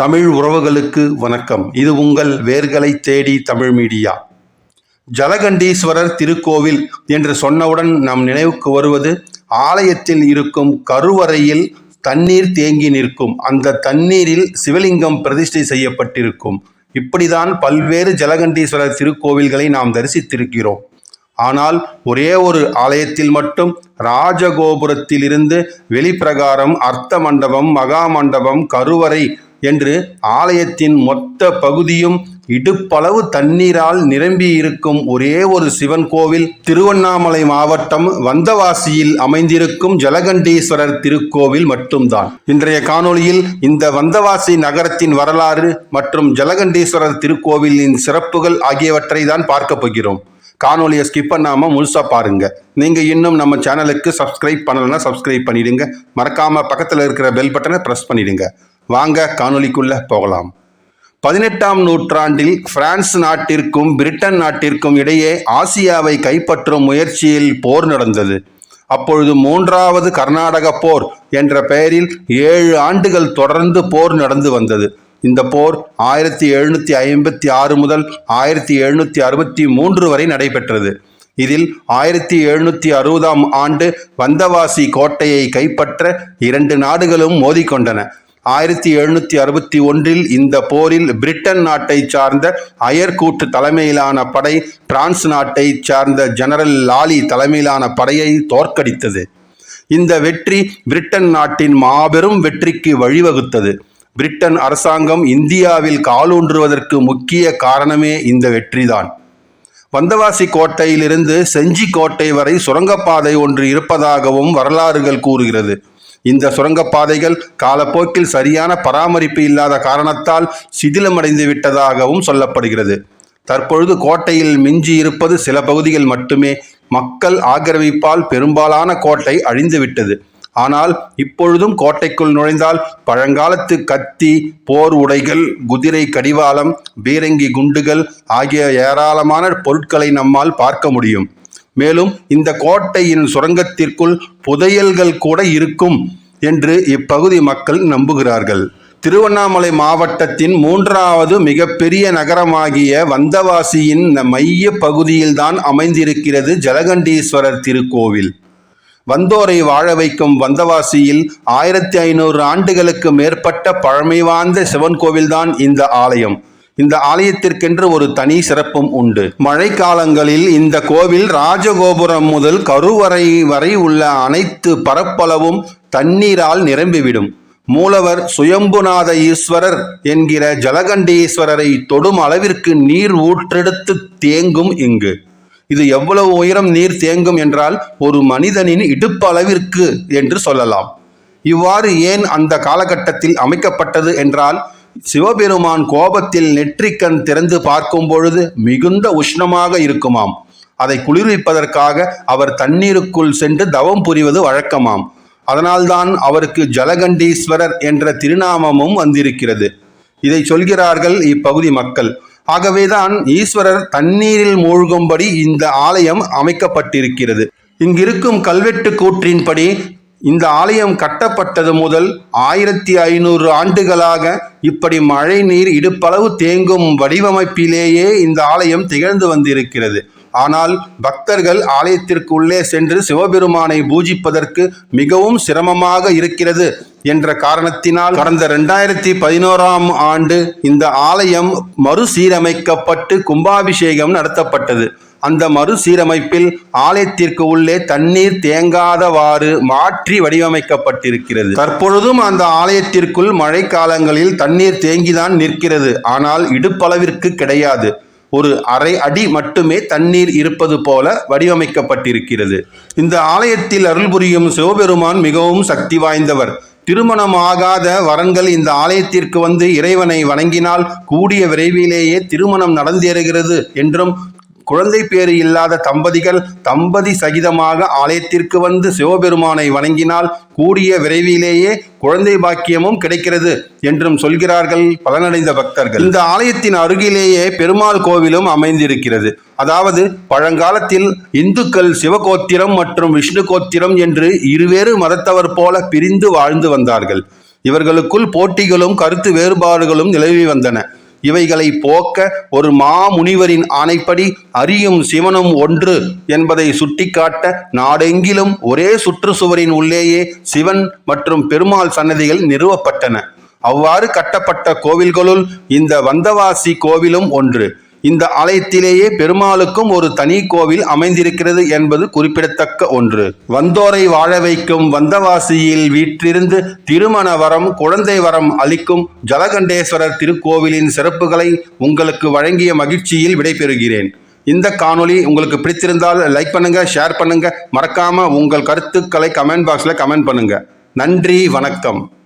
தமிழ் உறவுகளுக்கு வணக்கம். இது உங்கள் வேர்களை தேடி தமிழ் மீடியா. ஜலகண்டீஸ்வரர் திருக்கோவில் என்று சொன்னவுடன் நம் நினைவுக்கு வருவது ஆலயத்தில் இருக்கும் கருவறையில் தண்ணீர் தேங்கி நிற்கும். அந்த தண்ணீரில் சிவலிங்கம் பிரதிஷ்டை செய்யப்பட்டிருக்கும். இப்படிதான் பல்வேறு ஜலகண்டீஸ்வரர் திருக்கோவில்களை நாம் தரிசித்திருக்கிறோம். ஆனால் ஒரே ஒரு ஆலயத்தில் மட்டும் ராஜகோபுரத்திலிருந்து வெளிப்பிரகாரம் அர்த்த மண்டபம் மகா மண்டபம் கருவறை என்று ஆலயத்தின் மொத்த பகுதியும் இடுப்பளவு தண்ணீரால் நிரம்பி இருக்கும் ஒரே ஒரு சிவன் கோவில் திருவண்ணாமலை மாவட்டம் வந்தவாசியில் அமைந்திருக்கும் ஜலகண்டீஸ்வரர் திருக்கோவில் மட்டும்தான். இன்றைய காணொளியில் இந்த வந்தவாசி நகரத்தின் வரலாறு மற்றும் ஜலகண்டீஸ்வரர் திருக்கோவிலின் சிறப்புகள் ஆகியவற்றை தான் பார்க்க போகிறோம். காணொலியை ஸ்கிப் பண்ணாமல் முழுசாக பாருங்க. நீங்கள் இன்னும் நம்ம சேனலுக்கு சப்ஸ்கிரைப் பண்ணலைன்னா சப்ஸ்கிரைப் பண்ணிடுங்க. மறக்காமல் பக்கத்தில் இருக்கிற பெல் பட்டனை ப்ரெஸ் பண்ணிடுங்க. வாங்க காணொலிக்குள்ள போகலாம். பதினெட்டாம் நூற்றாண்டில் பிரான்ஸ் நாட்டிற்கும் பிரிட்டன் நாட்டிற்கும் இடையே ஆசியாவை கைப்பற்றும் முயற்சியில் போர் நடந்தது. அப்பொழுது மூன்றாவது கர்நாடக போர் என்ற பெயரில் ஏழு ஆண்டுகள் தொடர்ந்து போர் நடந்து வந்தது. இந்த போர் ஆயிரத்தி எழுநூற்றி ஐம்பத்தி ஆறு முதல் ஆயிரத்தி எழுநூற்றி அறுபத்தி மூன்று வரை நடைபெற்றது. இதில் ஆயிரத்தி எழுநூற்றி அறுபதாம் ஆண்டு வந்தவாசி கோட்டையை கைப்பற்ற இரண்டு நாடுகளும் மோதிக்கொண்டன. ஆயிரத்தி எழுநூற்றி அறுபத்தி ஒன்றில் இந்த போரில் பிரிட்டன் நாட்டை சார்ந்த அயர்கூட்டு தலைமையிலான படை பிரான்ஸ் நாட்டை சார்ந்த ஜெனரல் லாலி தலைமையிலான படையை தோற்கடித்தது. இந்த வெற்றி பிரிட்டன் நாட்டின் மாபெரும் வெற்றிக்கு வழிவகுத்தது. பிரிட்டன் அரசாங்கம் இந்தியாவில் காலூன்றுவதற்கு முக்கிய காரணமே இந்த வெற்றிதான். வந்தவாசி கோட்டையிலிருந்து செஞ்சி கோட்டை வரை சுரங்கப்பாதை ஒன்று இருப்பதாகவும் வரலாறுகள் கூறுகிறது. இந்த சுரங்கப்பாதைகள் காலப்போக்கில் சரியான பராமரிப்பு இல்லாத காரணத்தால் சிதிலமடைந்து விட்டதாகவும் சொல்லப்படுகிறது. தற்பொழுது கோட்டையில் மிஞ்சி இருப்பது சில பகுதிகள் மட்டுமே. மக்கள் ஆக்கிரமிப்பால் பெரும்பாலான கோட்டை அழிந்துவிட்டது ஆனால் இப்பொழுதும் கோட்டைக்குள் நுழைந்தால் பழங்காலத்து கத்தி போர் உடைகள் குதிரை கடிவாளம் பீரங்கி குண்டுகள் ஆகிய ஏராளமான பொருட்களை நம்மால் பார்க்க முடியும். மேலும் இந்த கோட்டையின் சுரங்கத்திற்குள் புதையல்கள் கூட இருக்கும் என்று இப்பகுதி மக்கள் நம்புகிறார்கள். திருவண்ணாமலை மாவட்டத்தின் மூன்றாவது மிகப்பெரிய நகரமாகிய வந்தவாசியின் மைய பகுதியில்தான் அமைந்திருக்கிறது ஜலகண்டீஸ்வரர் திருக்கோவில். வந்தோரை வாழ வைக்கும் வந்தவாசியில் ஆயிரத்தி ஐநூறு ஆண்டுகளுக்கு மேற்பட்ட பழமை வாய்ந்த சிவன் கோவில்தான் இந்த ஆலயம். இந்த ஆலயத்திற்கென்று ஒரு தனி சிறப்பும் உண்டு. மழை காலங்களில் இந்த கோவில் ராஜகோபுரம் முதல் கருவறை வரை உள்ள அனைத்து பரப்பளவும் தண்ணீரால் நிரம்பிவிடும். மூலவர் சுயம்புநாத ஈஸ்வரர் என்கிற ஜலகண்டீஸ்வரரை தொடும் அளவிற்கு நீர் ஊற்றெடுத்து தேங்கும் இங்கு. இது எவ்வளவு உயரம் நீர் தேங்கும் என்றால் ஒரு மனிதனின் இடுப்பு அளவிற்கு என்று சொல்லலாம். இவ்வாறு ஏன் அந்த காலகட்டத்தில் அமைக்கப்பட்டது என்றால் சிவபெருமான் கோபத்தில் நெற்றிக்கண் திறந்து பார்க்கும் பொழுது மிகுந்த உஷ்ணமாக இருக்குமாம். அதை குளிர்விப்பதற்காக அவர் தண்ணீருக்குள் சென்று தவம் புரிவது வழக்கமாம். அதனால்தான் அவருக்கு ஜலகண்டீஸ்வரர் என்ற திருநாமமும் வந்திருக்கிறது. இதை சொல்கிறார்கள் இப்பகுதி மக்கள். ஆகவேதான் ஈஸ்வரர் தண்ணீரில் மூழ்கும்படி இந்த ஆலயம் அமைக்கப்பட்டிருக்கிறது. இங்கிருக்கும் கல்வெட்டு கூற்றின்படி இந்த ஆலயம் கட்டப்பட்டது முதல் ஆயிரத்தி ஐநூறு ஆண்டுகளாக இப்படி மழை நீர் இடுப்பளவு தேங்கும் வடிவமைப்பிலேயே இந்த ஆலயம் திகழ்ந்து வந்திருக்கிறது. ஆனால் பக்தர்கள் ஆலயத்திற்கு உள்ளே சென்று சிவபெருமானை பூஜிப்பதற்கு மிகவும் சிரமமாக இருக்கிறது என்ற காரணத்தினால் கடந்த ரெண்டாயிரத்தி பதினோராம் ஆண்டு இந்த ஆலயம் மறுசீரமைக்கப்பட்டு கும்பாபிஷேகம் நடத்தப்பட்டது. அந்த மறுசீரமைப்பில் ஆலயத்திற்கு உள்ளே தண்ணீர் தேங்காதவாறு மாற்றி வடிவமைக்கப்பட்டிருக்கிறது. தற்பொழுதும் அந்த ஆலயத்திற்குள் மழை காலங்களில் தண்ணீர் தேங்கிதான் நிற்கிறது. ஆனால் இடுப்பளவிற்கு கிடையாது. ஒரு அரை அடி மட்டுமே தண்ணீர் இருப்பது போல வடிவமைக்கப்பட்டிருக்கிறது. இந்த ஆலயத்தில் அருள் புரியும் சிவபெருமான் மிகவும் சக்தி வாய்ந்தவர். திருமணமாகாத வரன்கள் இந்த ஆலயத்திற்கு வந்து இறைவனை வணங்கினால் கூடிய விரைவிலேயே திருமணம் நடந்தேறுகிறது என்றும் குழந்தை பேறு இல்லாத தம்பதிகள் தம்பதி சகிதமாக ஆலயத்திற்கு வந்து சிவபெருமானை வணங்கினால் கூடிய விரைவிலேயே குழந்தை பாக்கியமும் கிடைக்கிறது என்றும் சொல்கிறார்கள் பலனடைந்த பக்தர்கள். இந்த ஆலயத்தின் அருகிலேயே பெருமாள் கோவிலும் அமைந்திருக்கிறது. அதாவது பழங்காலத்தில் இந்துக்கள் சிவகோத்திரம் மற்றும் விஷ்ணு கோத்திரம் என்று இருவேறு மதத்தவர் போல பிரிந்து வாழ்ந்து வந்தார்கள். இவர்களுக்குள் போட்டிகளும் கருத்து வேறுபாடுகளும் நிலவி வந்தன. இவைகளை போக்க ஒரு மாமுனிவரின் ஆணைப்படி அரியும் சிவனும் ஒன்று என்பதை சுட்டிக்காட்ட நாடெங்கிலும் ஒரே சுற்றுச்சுவரின் உள்ளேயே சிவன் மற்றும் பெருமாள் சன்னதிகள் நிறுவப்பட்டன. அவ்வாறு கட்டப்பட்ட கோவில்களுள் இந்த வந்தவாசி கோவிலும் ஒன்று. இந்த ஆலயத்திலேயே பெருமாளுக்கும் ஒரு தனி கோவில் அமைந்திருக்கிறது என்பது குறிப்பிடத்தக்க ஒன்று. வந்தோரை வாழ வைக்கும் வந்தவாசியில் வீற்றிருந்து திருமண வரம் குழந்தை வரம் அளிக்கும் ஜலகண்டேஸ்வரர் திருக்கோவிலின் சிறப்புகளை உங்களுக்கு வழங்கிய மகிழ்ச்சியில் விடைபெறுகிறேன். இந்த காணொளி உங்களுக்கு பிடித்திருந்தால் லைக் பண்ணுங்க ஷேர் பண்ணுங்க. மறக்காம உங்கள் கருத்துக்களை கமெண்ட் பாக்ஸில் கமெண்ட் பண்ணுங்க. நன்றி வணக்கம்.